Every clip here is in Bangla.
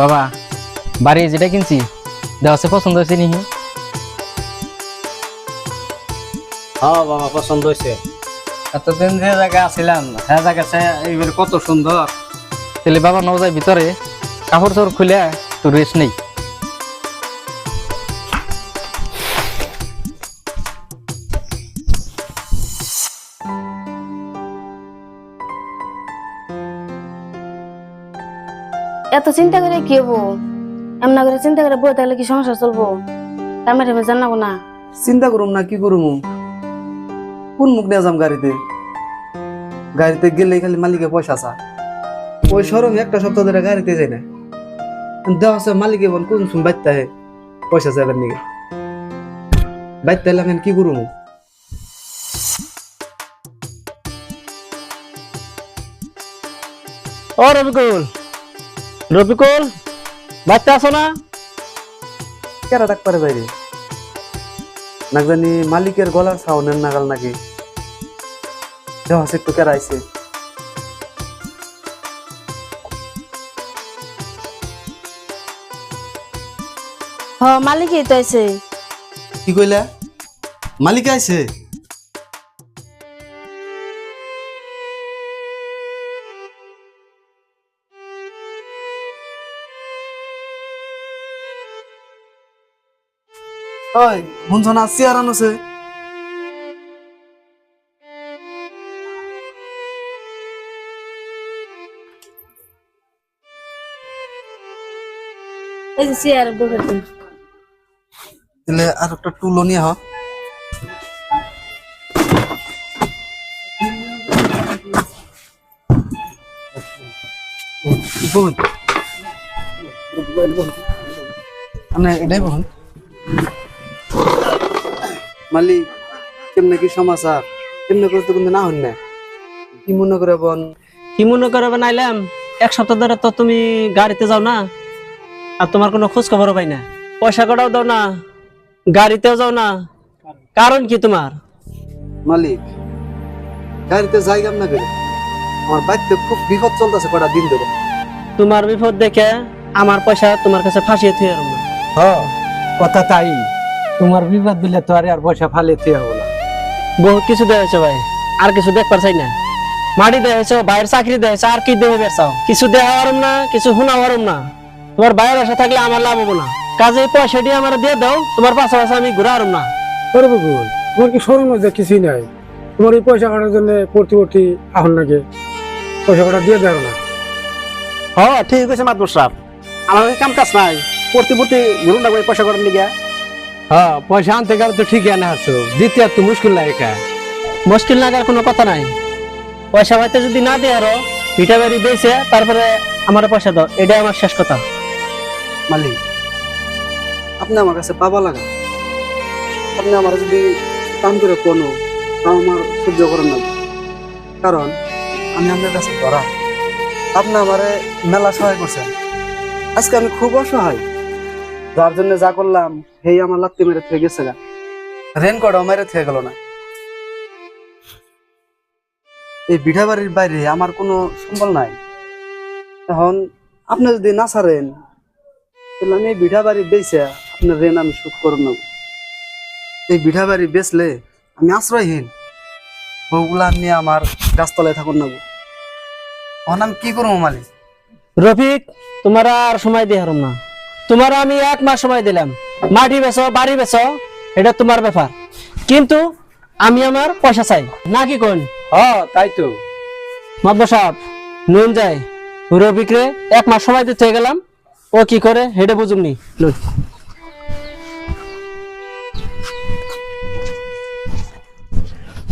বাবা বাড়ি যেটা কিনছি দেওয়া পছন্দ হয়েছে নিহি। হ্যাঁ বাবা পছন্দ হয়েছে। এতদিন যে জায়গায় আসিলাম হ্যাঁ জায়গা এইবার কত সুন্দর। তাহলে বাবা নজায় ভিতরে কাপড় চোপড় খুলে একটু রেস্ট নেই। এত চিন্তা করে কি হব? এমন করে চিন্তা করে বই থাকলে কি সংসার চলবো? টাইমে টাইমে জানাব না। চিন্তা করুম না কি করুম? কোন মুখ নিয়ে যাম গাড়িতে? গাড়িতে গেলে খালি মালিকে পয়সা চা ওই সরম একটা সপ্তাহ ধরে গাড়িতে যাই না। দেওয়া আছে মালিকে বল কোন সময় বাইতে হে পয়সা চাইবার নিকে? বাইতে এলাম এখন কি করুম? ও রবিকুল। রবিকুল বাচ্চা আসো না? কেরা ডাক পারে বাইরে? না জানি মালিকের গলার সাউনের নাগাল নাকি? দেওয়া আছে একটু কেরা আইছে? হ মালিকই তো আছে কি কইলা? মালিক আইছে? ওই শুনছ না চেয়ার আনছে। এই যে চেয়ার বসে। তাহলে আর একটা টুলো নিয়ে হ বলুন মানে এটাই বলুন। মালিক কেমনে কি সমাচার? কেমনে করে তো কিন্তু না হন না কি মনে করে বন? কি মনে করে বানাইলাম এক সপ্তাহ ধরে তো তুমি গাড়িতে যাও না আর তোমার কোনো খোঁজ খবরও পাই না। পয়সা কটাও দাও না গাড়িতেও যাও না। কারণ কি তোমার? মালিক গাড়িতে যাইগাম না করে আমার বাড়িতে খুব বিপদ চলতেছে কটা দিন ধরে। তোমার বিপদ দেখে আমার পয়সা তোমার কাছে ফাঁসিয়ে থুয়ে হ কথা তাই। তোমার বিবাদ দিলে তো আর আর পয়সা ফালে থিয়ে হব না। বহুত কিছু দেওয়া হয়েছে ভাই আর কিছু দেখবার চাই না। মাটি দেওয়া হয়েছে বাইরের চাকরি দেওয়া হয়েছে আর কি দেবে বেরসাও কিছু দেওয়া হরম না কিছু শোনা হরম না। তোমার বাইরের আশা থাকলে আমার লাভ হব না। কাজে এই পয়সাটি আমার দিয়ে দাও তোমার পাশাপাশি আমি ঘুরে হারম না। করব বল তোমার কি সরম যে কিছুই নাই? তোমার এই পয়সা কাটার জন্য প্রতিবর্তী আহন নাকি? পয়সা কাটা দিয়ে দেও না। হ ঠিক আছে মাতবর সাহেব। আমার কাম কাজ নাই। প্রতি ঘুরুন না পয়সা করার নিগে হ্যাঁ পয়সা আনতে গেলে তো ঠিকই আনে আসছো দিতে আর তো মুশকিল লাগে কা? মুশকিল লাগার কোনো কথা নাই। পয়সা পাইতে যদি না দিয়ে আরও ভিটা বাড়ি দিয়েছে তারপরে আমার পয়সা দাও এটাই আমার শেষ কথা। মালিক আপনি আমার কাছে পাবা লাগা। আপনি আমার যদি কাম করে কোনো তাও আমার সহ্য করেন না। কারণ আমি আপনার কাছে ধরা। আপনি আমারে মেলা সহায় করছেন। আজকে আমি খুব অসহায়। যার জন্য যা করলাম সেই আমার লাত্তি মেরে থেকে গেছে গা। রেন কটাও মেরে থেকে গেল না। এই বিঠা বাড়ির বাইরে আমার কোনো সম্বল নাই। এখন আপনি যদি না ছাড়েন তাহলে আমি এই বিঠা বাড়ি বেচে আপনার ঋণ আমি শোধ করে নেব। এই বিঠা বাড়ি বেচলে আমি আশ্রয়হীন। বউগুলা নিয়ে আমার গাছতলায় থাকুন নেব। এখন আমি কি করব মালিক? রফিক তোমার আর সময় দিয়ে হারম না। তোমার আমি এক মাস সময় দিলাম। মাটি বেচো বাড়ি বেচো এটা তোমার ব্যাপার। কিন্তু আমি আমার পয়সা চাই। না কি কোন? হ তাই তো। মাদ্দ সাহেব নুন যায় রফিক রে এক মাস সময় দিতে গেলাম। ও কি করে হেডে বুঝুমনি।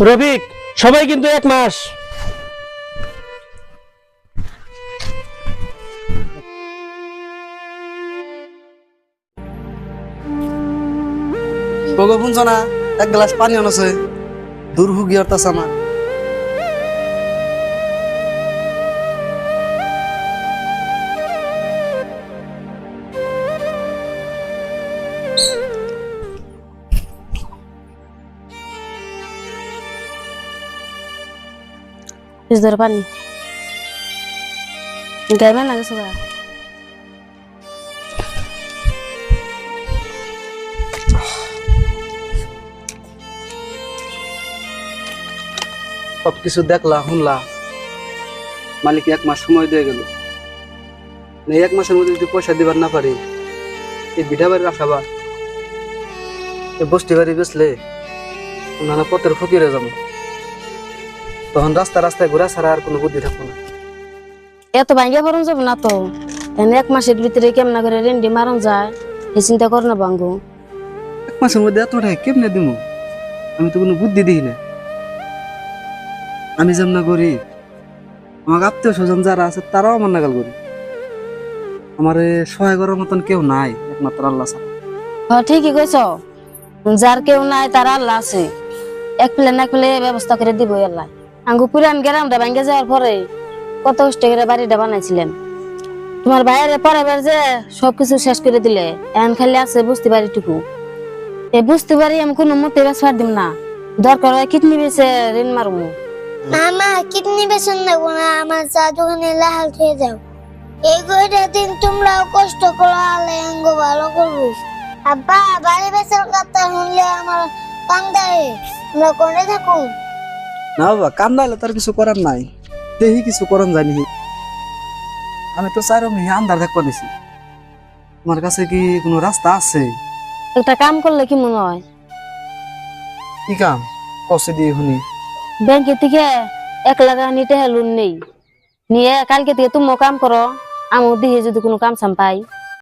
রফিক সবাই কিন্তু এক মাস। বগো শুনছ না? এক গ্লাস পানি আনছে। দূর হুগি অর্থাৎ আমার পানি। গাইবে না গেছো সব কিছু দেখলা শুনলা। মালিক এক মাস সময় দিয়ে গেল। এই এক মাসের মধ্যে যদি পয়সা দিবার না পারি এই বিঠা বাড়ির আসাবা এই বস্তি বাড়ি বেচলে নানা পথের ফকিরে যাব। তখন রাস্তা রাস্তায় ঘোরা ছাড়া আর কোনো বুদ্ধি থাকব না। এত ভাঙ্গিয়া পড়ন যাবে না তো। এনে এক মাসের ভিতরে কেমন করে রেন্ডি মারন যায় এই চিন্তা কর না বাঙ্গু এক মাসের মধ্যে এত টাকা কেমনে দিব আমি তো কোনো বুদ্ধি দিই না। আমি যেমন করি, আমার আত্মীয় স্বজন যারা আছে, তারাও আমার নাগাল করি। আমার সহায় করার মতন কেউ নাই, একমাত্র আল্লাহ হ্যাঁ ঠিকই কইছ। যার কেউ নাই, তার আল্লাহ আছে। এক প্লে না এক প্লে ব্যবস্থা করে দিব আল্লাহ। আঙ্গু পুরান গ্রামটা ভাঙ্গে যাওয়ার পরে কত কষ্ট করে বাড়িটা বানাইছিলেন। তোমার বাইরে পরে যে সবকিছু শেষ করে দিলে, এখন খালি আছে বুঝতে পারি টুকু এই বুঝতে পারি আমি কোনো মতে বেসবার দিম না। দরকার হয় কিডনি বেছে ঋণ মারমু। মামা কিডনি বেসন নেব না আমার চা দোকানে লাহাল খেয়ে যাও। এই কয়টা দিন তোমরাও কষ্ট করো আলে অঙ্গ ভালো করব আব্বা বাড়ি বেসার কথা শুনলে আমার কান্দারে আমরা কোনে থাকুন না বাবা কান্দাইলে তার কিছু করার নাই। দেখি কিছু করার জানি আমি তো চাইরো মিহি আন্দার থাকবা নিছি তোমার কাছে কি কোনো রাস্তা আছে? একটা কাম করলে কি মনে হয়? কি কাম? কষে দিয়ে শুনি। ব্যাংকে থেকে এক লাখ নিতে লোন নেই। নিয়ে কালকে থেকে তুমি কাম করো আমি দিয়ে যদি কোনো কাম সাম পাই।